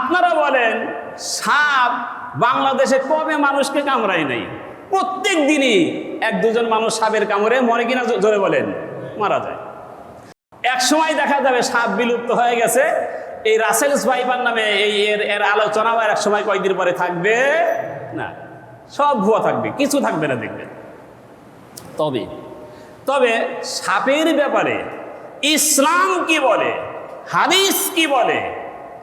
আপনারা বলেন, সাপ বাংলাদেশে কবে মানুষকে কামড়ায় নাই? প্রত্যেক দিনই এক দুজন মানুষ সাপের কামড়ে মরে কিনা জোরে বলেন, মারা যায়। এক সময় দেখা যাবে সাপ বিলুপ্ত হয়ে গেছে। এই রাসেলস ভাইপার নামে এই এর এর আলোচনা আর এক সময় কয়েকদিন পরে থাকবে? না, সব ভুয়া থাকবে, কিছু থাকবে না দেখবেন। তবে তবে সাপের ব্যাপারে ইসলাম কি বলে, হাদিস কি বলে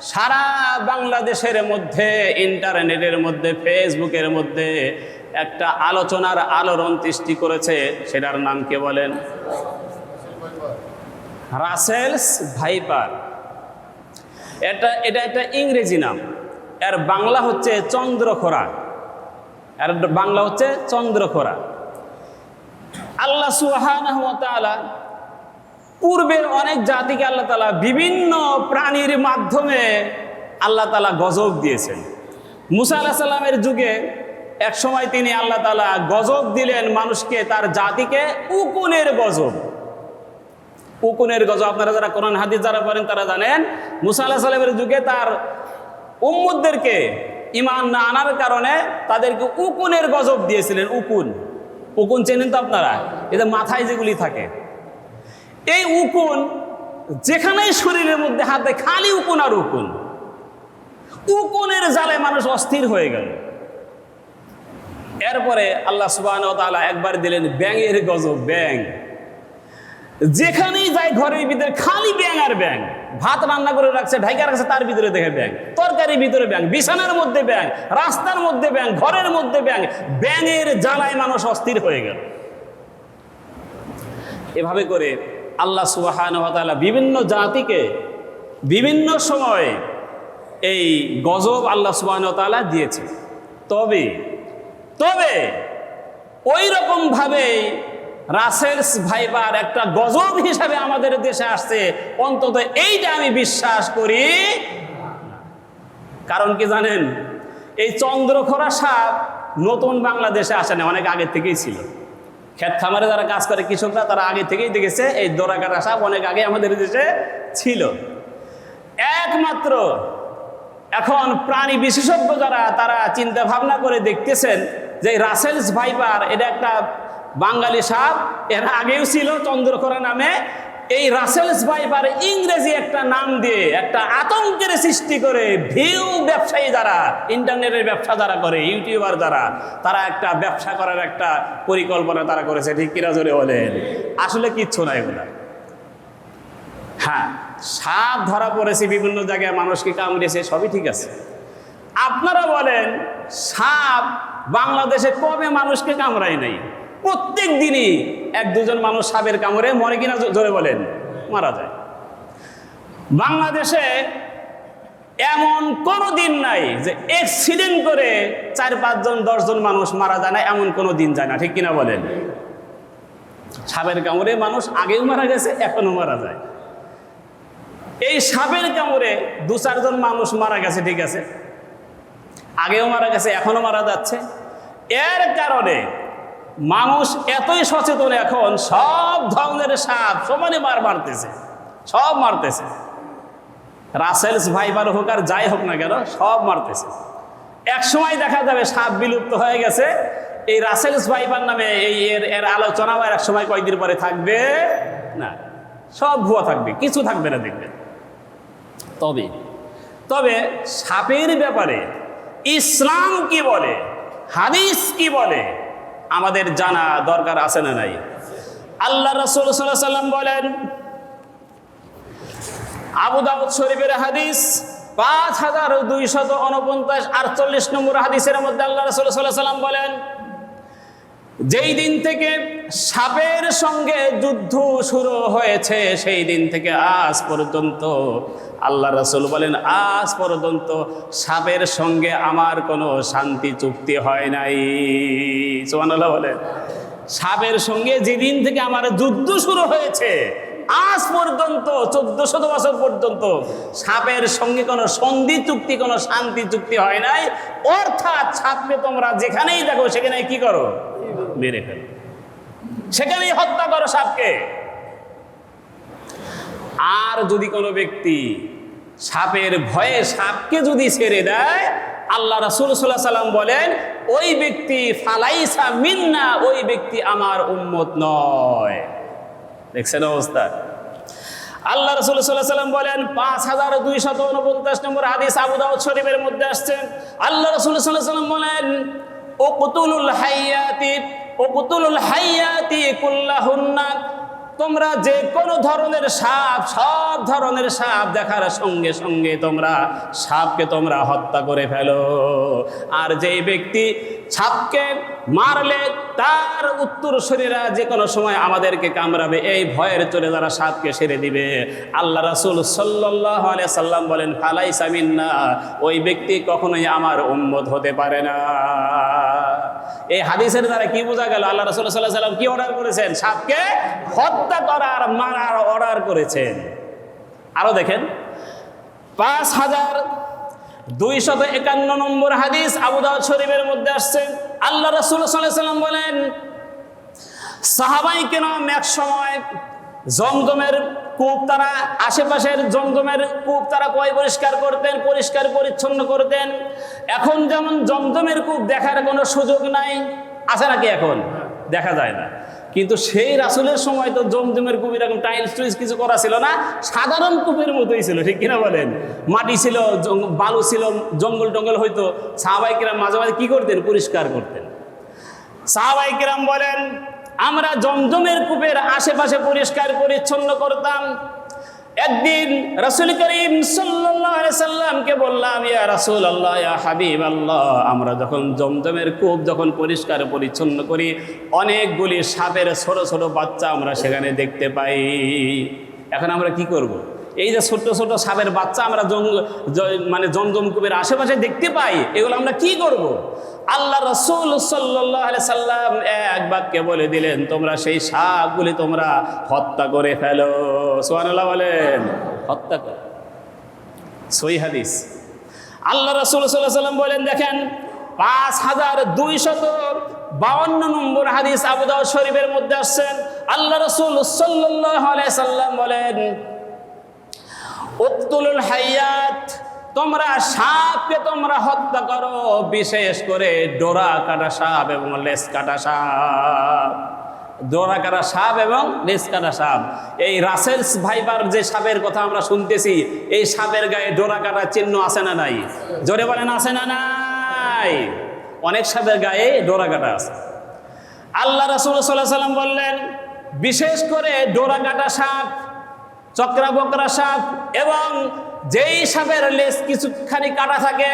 সারা বাংলাদেশের মধ্যে, ইন্টারনেটের মধ্যে, ফেসবুকের মধ্যে একটা আলোচনার আলোড়ন সৃষ্টি করেছে, সেটার নাম কে বলেন? Russell's viper. এটা এটা একটা ইংরেজি নাম। এর বাংলা হচ্ছে চন্দ্রখোরা। এর বাংলা হচ্ছে চন্দ্রখোরা। আল্লাহ তাআলা পূর্বের অনেক জাতিকে আল্লাহ তালা বিভিন্ন প্রাণীর মাধ্যমে আল্লাহ তালা গজব দিয়েছেন। মুসা আল্লাহ সাল্লামের যুগে এক সময় তিনি আল্লাহ তালা গজব দিলেন মানুষকে, তার জাতিকে উকুনের গজব। উকুনের গজব, আপনারা যারা কোরআন, হাদিস যারা পড়েন তারা জানেন, মুসা আল্লাহ সাল্লামের যুগে তার উম্মুদদেরকে ইমান না আনার কারণে তাদেরকে উকুনের গজব দিয়েছিলেন, উকুন। উকুন চেনেন তো আপনারা? এদের মাথায় যেগুলি থাকে। এই উকুন যেখানেই শরীরের মধ্যে হাতে খালি উকুন আর উকুন। উকুনের জালে মানুষ অস্থির হয়ে গেল। এরপরে আল্লাহ সুবাহ একবার দিলেন, ব্যাঙের গজব ব্যাং যেখানেই যায় ঘরের ভিতরে খালি ব্যাং আর ব্যাং ভাত রান্না করে রাখছে ঢাকা রাখছে তার ভিতরে দেখে ব্যাং তরকারির ভিতরে ব্যাং বিছানার মধ্যে ব্যাং রাস্তার মধ্যে ব্যাং ঘরের মধ্যে ব্যাং ব্যাঙের জ্বালায় মানুষ অস্থির হয়ে গেল। এভাবে করে আল্লাহ সুবাহান বিভিন্ন জাতিকে বিভিন্ন সময়ে এই গজব আল্লাহ সুবাহান তালা দিয়েছে। তবে তবে ওই রকমভাবেই রাসেলস ভাইবার একটা গজব হিসাবে আমাদের দেশে আসছে, অন্তত এইটা আমি বিশ্বাস করি। কারণ কি জানেন? এই চন্দ্রখরা সাপ নতুন বাংলাদেশে আসে না অনেক আগে থেকেই ছিল। ক্ষেত খামারে যারা কাজ করে কৃষকরা, তারা আগে থেকেই দেখেছে এই দোরাকাটা সাপ অনেক আগে আমাদের দেশে ছিল। একমাত্র এখন প্রাণী বিশেষজ্ঞ যারা, তারা চিন্তা ভাবনা করে দেখতেছেন যে রাসেলস ভাইপার, এটা একটা বাঙালি সাপ, এর আগেও ছিল চন্দ্রকরা নামে এই রাসেলস ভাইপার ইংরেজি একটা নাম দিয়ে একটা আতঙ্কের সৃষ্টি করে ভিউ ব্যবসায়ী যারা, ইন্টারনেটের ব্যবসা যারা করে, ইউটিউবার যারা, তারা একটা ব্যবসা করার একটা পরিকল্পনা তারা করেছে। ঠিক কিনা জোরে বলেন? আসলে কিচ্ছু না এগুলা হ্যাঁ সাপ ধরা পড়েছে বিভিন্ন জায়গায় মানুষকে কামড়েছে, সবই ঠিক আছে। আপনারা বলেন, সাপ বাংলাদেশে কবে মানুষকে কামড়ায় নাই? প্রত্যেক দিনই এক দুজন মানুষ সাপের কামড়ে মরে কিনা জোরে বলেন, মারা যায়। বাংলাদেশে এমন কোনো দিন নাই যে অ্যাক্সিডেন্ট করে চার, পাঁচজন, দশজন মানুষ মারা যায় না, এমন কোনো দিন যায় না, ঠিক কিনা বলেন? সাপের কামড়ে মানুষ আগেও মারা গেছে এখনও মারা যায়। এই সাপের কামড়ে দু, চারজন মানুষ মারা গেছে, ঠিক আছে? আগেও মারা গেছে এখনও মারা যাচ্ছে। এর কারণে মানুষ এতই সচেতন এখন, সব ধরনের সাপ সমানে মার মারতেছে, সব মারতেছে। রাসেলস ভাইবার হোক আর যাই হোক না কেন, সব মারতেছে। এক সময় দেখা যাবে সাপ বিলুপ্ত হয়ে গেছে, এই রাসেলস ভাইবার নামে এই এর এর আলোচনাও এক সময় কয়েকদিন পরে থাকবে? না, সব ভুয়া থাকবে, কিছু থাকবে না দেখবেন তবে তবে সাপের ব্যাপারে ইসলাম কি বলে, হাদিস কি বলে আমাদের জানা দরকার আছে না নাই? আল্লাহ রসুল সাল্লাম বলেন, আবু দাউদ শরীফের হাদিস পাঁচ হাজার দুইশত উনপঞ্চাশ আটচল্লিশ নম্বর হাদিসের মধ্যে আল্লাহ রসুল সাল্লাহ সাল্লাম বলেন যেই দিন থেকে সাপের সঙ্গে যুদ্ধ শুরু হয়েছে, সেই দিন থেকে আজ পর্যন্ত আল্লাহ রসুল বলেন, আজ পর্যন্ত সাপের সঙ্গে আমার কোনো শান্তি চুক্তি হয় নাই। সোমানাল্লাহ বলেন। সাপের সঙ্গে যেদিন থেকে আমার যুদ্ধ শুরু হয়েছে আজ পর্যন্ত চোদ্দ শত বছর পর্যন্ত সাপের সঙ্গে কোনো সন্ধি চুক্তি, কোনো শান্তি চুক্তি হয় নাই। অর্থাৎ সাপকে তোমরা যেখানেই দেখো, সেখানে কি করো? মেরে ফেলো। সেখানেই হত্যা করো সাপকে। আর যদি কোনো ব্যক্তি সাপের ভয়ে সাপকে যদি ছেড়ে দেয়, আল্লাহ রাসুল সাল্লাহ সাল্লাম বলেন, ওই ব্যক্তি ফালাইসা মিন্না, ওই ব্যক্তি আমার উন্মত নয়। দেখছেন অবস্থা? আল্লাহ রসুল সাল্লাম বলেন, পাঁচ হাজার দুইশত উনপঞ্চাশ নম্বর হাদিস আবু দাউদ শরীফের মধ্যে আসছে। আল্লাহ রসুল সাল্লাম বলেন ও কুতুলুল হাইয়াতি ও কুতুলুল হাইয়াতি কুল্লাহুন্না, তোমরা যে কোনো ধরনের সাপ, সব ধরনের সাপ দেখার সঙ্গে সঙ্গে তোমরা সাপকে তোমরা হত্যা করে ফেলো। আর যেই ব্যক্তি সাপকে মারলে তার উত্তর শরীরা যে কোনো সময় আমাদেরকে কামড়াবে। এই ভয়ের চলে যারা সাপকে সেরে দিবে। আল্লাহ রাসুল সাল্লাহ সাল্লাম বলেন ফালাই সামিন্না ওই ব্যক্তি কখনোই আমার উম্মত হতে পারে না। এই হাদিসের দ্বারা কি বোঝা গেল? আল্লাহ রসুল সাল্লাহ সাল্লাম কি অর্ডার করেছেন? সাপকে হত্যা করার, মারার অর্ডার করেছেন। আরও দেখেন, পাঁচ হাজার দুইশত একান্ন নম্বর হাদিস আবুদাউদ শরীফের মধ্যে আসছে। আল্লাহ রসুল সাল্লাম বলেন, সাহাবাই কেন এক সময় জমজমের কূপ তারা, আশেপাশের জমজমের কূপ তারা কয় পরিষ্কার করতেন, পরিষ্কার পরিচ্ছন্ন করতেন। এখন যেমন জমজমের কূপ দেখার কোনো সুযোগ নাই, আছে নাকি এখন? দেখা যায় না। কিন্তু সেই রাসুলের সময় তো জমজমের কুপি এরকম টাইলস টুইস কিছু করা ছিল না, সাধারণ কুপির মতোই ছিল, ঠিক কিনা বলেন? মাটি ছিল বালু ছিল, জঙ্গল টঙ্গল হইতো সাহাবাইকেরাম মাঝে মাঝে কী করতেন? পরিষ্কার করতেন। সাহাবাইকেরাম বলেন, আমরা জমজমের কূপের আশেপাশে পরিষ্কার, পরিচ্ছন্ন করতাম একদিন রাসুল করিম সাল্লামকে বললাম, ইয়া রাসুল আল্লাহ ইয়া হাবিব আল্লাহ আমরা যখন জমজমের কূপ যখন পরিষ্কার পরিচ্ছন্ন করি, অনেকগুলি সাপের ছোট ছোট বাচ্চা আমরা সেখানে দেখতে পাই এখন আমরা কি করব। এই যে ছোট্ট ছোট সাপের বাচ্চা আমরা জঙ্গল, জ- মানে জমজম কূপের আশেপাশে দেখতে পাই, এগুলো আমরা কি করব। আল্লাহ রসুল সাল্লাম এক বাক্যে বলে দিলেন, তোমরা সেই সাপগুলি তোমরা হত্যা করে ফেলো। সোহানুল্লাহ বলেন। হত্যা করে। সই হাদিস। আল্লাহ রসুল সাল্লাম বলেন, দেখেন, পাঁচ হাজার দুইশত বাউন্ন নম্বর হাদিস আবুদাউ শরীফের মধ্যে আসছেন। আল্লাহ রসুল সাল্লাম বলেন উক্তুলুল হাইয়াত, তোমরা সাপকে তোমরা হত্যা করো, বিশেষ করে ডোরা কাটা সাপ এবং লেস কাটা সাপ। ডোরা কাটা সাপ এবং লেস কাটা সাপ। এই রাসেলস ভাইবার যে সাপের কথা আমরা শুনতেছি, এই সাপের গায়ে ডোরা কাটা চিহ্ন আছে না নাই? জোরে বলেন, আছে না নাই? অনেক সাপের গায়ে ডোরা কাটা আছে। আল্লাহ রাসুল সাল্লাহ সাল্লাম বললেন, বিশেষ করে ডোরা কাটা সাপ চক্রা বকরা সাপ এবং যেই সাপের লেস কিছুখানি কাটা থাকে,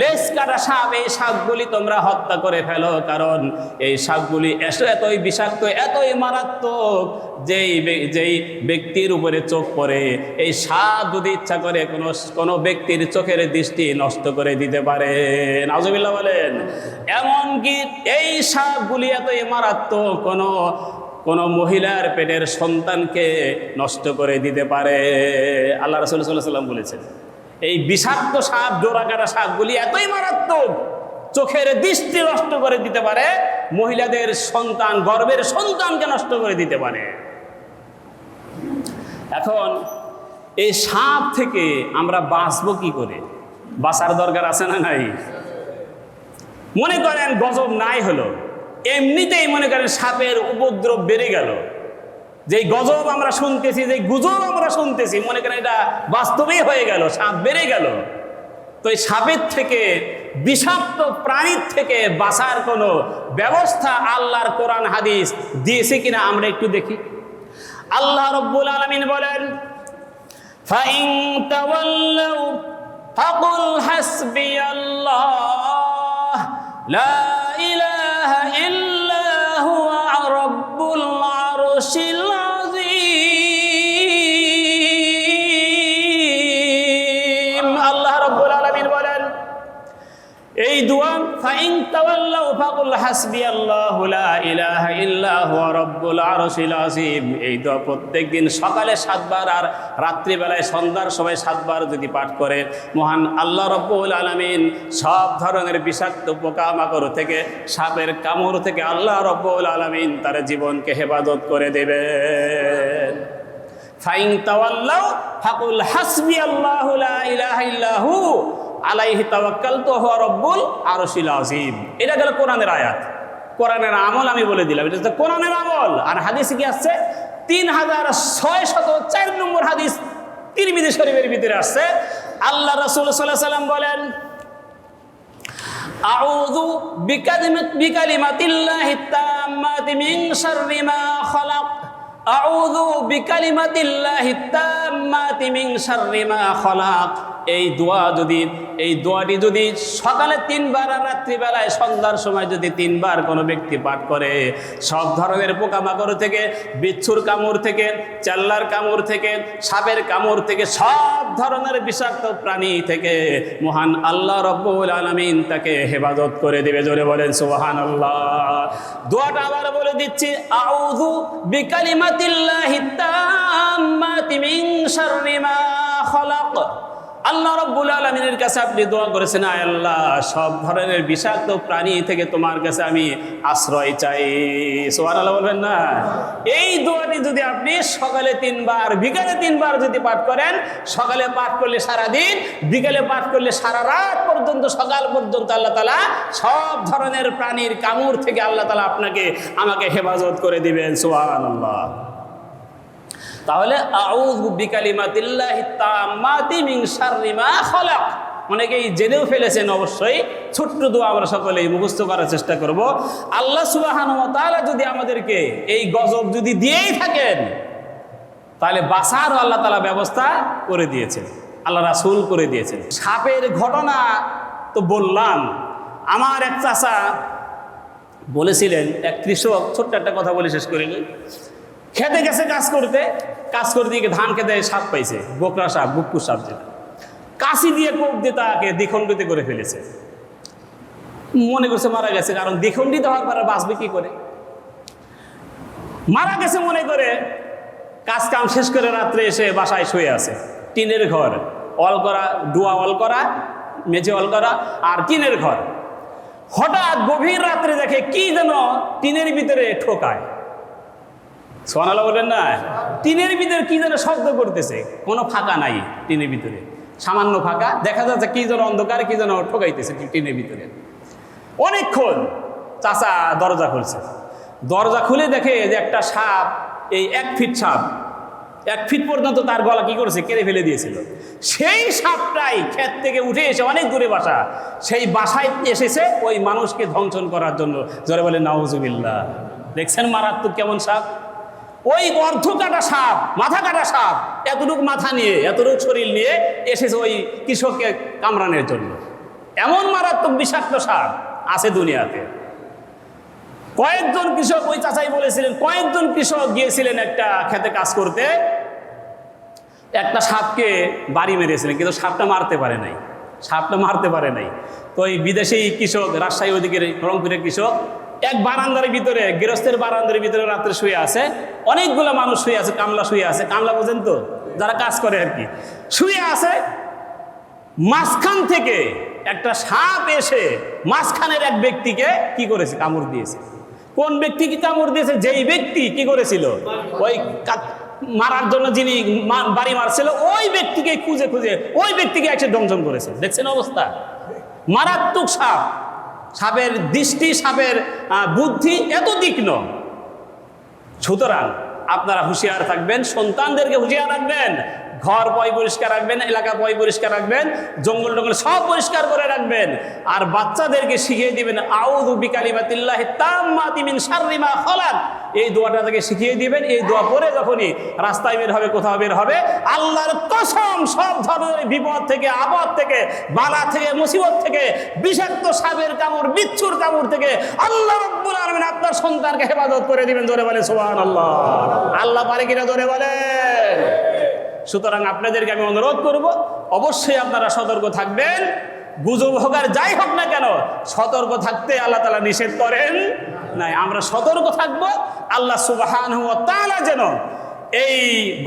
লেজ কাটা সাপ এই সাপগুলি তোমরা হত্যা করে ফেলো, কারণ এই সাপগুলি এত এতই বিষাক্ত, এতই মারাত্মক, যেই যেই ব্যক্তির উপরে চোখ পড়ে। এই সাপ যদি ইচ্ছা করে কোনো কোনো ব্যক্তির চোখের দৃষ্টি নষ্ট করে দিতে পারে। নাজবিল্লা বলেন, এমনকি এই সাপগুলি এতই মারাত্মক, কোনো কোনো মহিলার পেটের সন্তানকে নষ্ট করে দিতে পারে। আল্লাহ রসুল সাল্লাম বলেছেন, এই বিষাক্ত সাপ ডোরাকাটা সাপগুলি এতই মারাত্মক, চোখের দৃষ্টি নষ্ট করে দিতে পারে, মহিলাদের সন্তান গর্ভের সন্তানকে নষ্ট করে দিতে পারে। এখন এই সাপ থেকে আমরা বাঁচবো কি করে? বাঁচার দরকার আছে না নাই? মনে করেন গজব নাই হলো। এমনিতেই মনে করেন সাপের উপদ্রব বেড়ে গেল। যে গজব আমরা শুনতেছি যে গুজব আমরা শুনতেছি, মনে করেন এটা বাস্তবেই হয়ে গেল, সাপ বেড়ে গেল। তো এই সাপের থেকে, বিষাক্ত প্রাণীর থেকে বাঁচার কোনো ব্যবস্থা আল্লাহর কোরআন হাদিস দিয়েছে কিনা আমরা একটু দেখি। আল্লাহ রব্বুল আলমিন বলেন ফাকুল হাসবি আল্লাহ এই দোয়া প্রত্যেকদিন সকালে সাতবার আর রাত্রিবেলায় সন্ধ্যার সময় সাতবার যদি পাঠ করে। মহান আল্লাহ রব্বুল আলামিন সব ধরনের বিষাক্ত পোকামাকড় থেকে, সাপের কামড় থেকে আল্লাহ রব্বুল আলামিন তার জীবনকে হেফাজত করে দেবেন। ফাইন তাওয়াল্লাউ ফাকুল হাসবি আল্লাহু ইলাহা আলাইহি তাওয়াক্কালতু হুয়া রব্বুল আরশিল আযীম। এটা গেল কোরআনের আয়াত। কোরআনের আমল আমি বলে দিলাম। এটা হচ্ছে কোরআনের আমল। আর হাদিসে কি আসছে? তিন হাজার ছয় শত চার নম্বর হাদিস তিরমিজি শরীফের ভিতরে আসছে। আল্লাহ রাসূল আলাইহি সাল্লাম বলেন, আউযু বিকালিমাত বিকালিমাতিল্লাহি তাম্মাতি মিন শাররি মা খালাক। আউযু বিকালিমাতিল্লাহি তাম্মাতি মিন শাররি মা খালাক। এই দোয়া যদি, এই দোয়াটি যদি সকালে তিনবার আর রাত্রিবেলায় সন্ধ্যার সময় যদি তিনবার কোনো ব্যক্তি পাঠ করে, সব ধরনের পোকামাকড় থেকে, বিচ্ছুর কামড় থেকে, চাল্লার কামড় থেকে, সাপের কামড় থেকে, সব ধরনের বিষাক্ত প্রাণী থেকে মহান আল্লাহ রব্বুল আলমিন তাকে হেফাজত করে দেবে। জোরে বলেন সুবহান আল্লাহ দোয়াটা আবার বলে দিচ্ছি, আউযু বিকালিমাতিল্লাহি তাম্মাতি মিন শাররি আল্লাহ রব্বুল আলমিনের কাছে আপনি দোয়া করেছেন, আয় আল্লাহ, সব ধরনের বিষাক্ত প্রাণী থেকে তোমার কাছে আমি আশ্রয় চাই। সোহান আল্লাহ বলবেন না। এই দোয়াটি যদি আপনি সকালে তিনবার, বিকালে তিনবার যদি পাঠ করেন, সকালে পাঠ করলে সারা দিন বিকালে পাঠ করলে সারা রাত পর্যন্ত, সকাল পর্যন্ত আল্লাহ তালা সব ধরনের প্রাণীর কামড় থেকে আল্লাহ তালা আপনাকে, আমাকে হেফাজত করে দিবেন। সোহান আল্লাহ তাহলে অনেকেই জেনেও ফেলেছেন অবশ্যই, ছোট্ট দোয়া আমরা সকলেই মুখস্থ করার চেষ্টা করব। আল্লাহ সুবহানাহু ওয়া তাআলা যদি আমাদেরকে এই গজব যদি দিয়েই থাকেন, তাহলে বাসারও আল্লাহ তালা ব্যবস্থা করে দিয়েছেন, আল্লাহ রাসুল করে দিয়েছেন। সাপের ঘটনা তো বললাম, আমার এক চাচা বলেছিলেন, এক কৃষক, ছোট্ট একটা কথা বলে শেষ করিনি খেতে গেছে কাজ করতে কাজ করতে গিয়ে ধান খেতে সাপ পাইছে। বোকরা সাপ, বুক্কু সাপ যেটা। কাশি দিয়ে কোপ দিয়ে তাকে দ্বিখণ্ডিত করে ফেলেছে। মনে করছে মারা গেছে, কারণ দ্বিখণ্ডিত হওয়ার পরে বাঁচবে কি করে? মারা গেছে মনে করে, কাজ কাম শেষ করে রাত্রে এসে বাসায় শুয়ে আছে। টিনের ঘর, অল করা, ডুয়া অল করা, মেঝে অল করা, আর টিনের ঘর। হঠাৎ গভীর রাত্রে দেখে কি যেন টিনের ভিতরে ঠোকায়। সোনালা বললেন, না, টিনের ভিতরে কি যেন শব্দ করতেছে। কোনো ফাঁকা নাই টিনের ভিতরে। সামান্য ফাঁকা। দেখা যাচ্ছে কি যেন অন্ধকার, কি যেন ঠকাইতেছে টিনের ভিতরে। অনেকক্ষণ চাচা দরজা খুলছে। দরজা খুলে দেখে যে একটা সাপ, এই এক ফিট সাপ, এক ফিট পর্যন্ত তার গলা কি করেছে, কেড়ে ফেলে দিয়েছিল। সেই সাপটাই ক্ষেত থেকে উঠে এসে অনেক দূরে বাসা। সেই বাসায় এসেছে ওই মানুষকে ধ্বংসন করার জন্য। জোরে বলে, নাউজুবিল্লাহ। দেখছেন মারাত্মক কেমন সাপ? ওই অর্ধ কাটা সাপ, মাথা কাটা সাপ, এতটুকু মাথা নিয়ে, এতটুকু শরীর নিয়ে এসেছে ওই কৃষককে কামড়ানোর জন্য। এমন মারাত্মক বিষাক্ত সাপ আছে দুনিয়াতে। কয়েকজন কৃষক ওই চাচাই বলেছিলেন, কয়েকজন কৃষক গিয়েছিলেন একটা খেতে কাজ করতে। একটা সাপকে বাড়ি মেরেছিলেন, কিন্তু সাপটা মারতে পারে নাই। সাপটা মারতে পারে নাই। তো ওই বিদেশি কৃষক, রাজশাহী ওইদিকে রংপুরের কৃষক এক বারান্দার ভিতরে, গৃহস্থের বারান্দার ভিতরে রাত্রে শুয়ে আছে। অনেকগুলো মানুষ শুয়ে আছে, কামলা শুয়ে আছে। কামলা বোঝেন তো? যারা কাজ করে আর কি। শুয়ে আছে, মাঝখান থেকে একটা সাপ এসে মাঝখানের এক ব্যক্তিকে কি করেছে? কামড় দিয়েছে। কোন ব্যক্তি কি কামড় দিয়েছে? যেই ব্যক্তি কি করেছিল? ওই মারার জন্য যিনি বাড়ি মারছিল, ওই ব্যক্তিকে খুঁজে খুঁজে, ওই ব্যক্তিকে এসে দংশন করেছে। দেখছেন অবস্থা? মারাত্মক সাপ। সাপের দৃষ্টি সাপের বুদ্ধি এত তীক্ষ্ণ। সুতরাং আপনারা হুঁশিয়ার থাকবেন সন্তানদেরকে হুঁশিয়ার রাখবেন। ঘর পয় পরিষ্কার রাখবেন, এলাকা পয় পরিষ্কার রাখবেন, জঙ্গল টঙ্গল সব পরিষ্কার করে রাখবেন। আর বাচ্চাদেরকে শিখিয়ে দিবেন, আউযু বিকালিমাতিল্লাহি তাম্মাতি মিন শাররি মা খালাক। এই দোয়াটা থেকে শিখিয়ে দিবেন, এই দোয়া পরে যখনই রাস্তায় বের হবে, কোথাও বের হবে, আল্লাহর কসম সব ধরনের বিপদ থেকে, আপদ থেকে, বালা থেকে, মুসিবত থেকে, বিষাক্ত সাপের কামড়, বিচ্ছুর কামড় থেকে আল্লাহ রব্বুল আলামিন আপনার সন্তানকে হেফাজত করে দিবেন ধরে বলে সুবহানাল্লাহ। আল্লাহ আল্লাহ পারে কিনা ধরে বলেন। সুতরাং আপনাদেরকে আমি অনুরোধ করব, অবশ্যই আপনারা সতর্ক থাকবেন। গুজব হোক আর যাই হোক না কেন, সতর্ক থাকতে আল্লাহ তালা নিষেধ করেন নাই। আমরা সতর্ক থাকব, আল্লাহ সুবাহান তাআলা যেন এই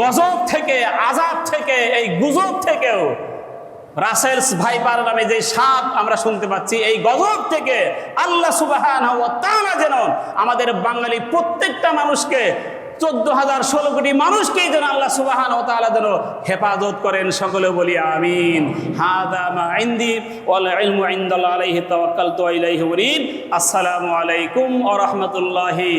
গজব থেকে আজাব থেকে, এই গুজব থেকেও রাসেলস ভাইপার নামে যে সাপ আমরা শুনতে পাচ্ছি, এই গজব থেকে আল্লাহ সুবাহান যেন আমাদের বাঙালি প্রত্যেকটা মানুষকে চোদ্দ হাজার ষোলো কোটি মানুষকেই যেন আল্লাহ সুবাহান ও তালা যেন হেফাজত করেন, সকলে বলি আমিন। আসসালামু আলাইকুম ও রাহমাতুল্লাহি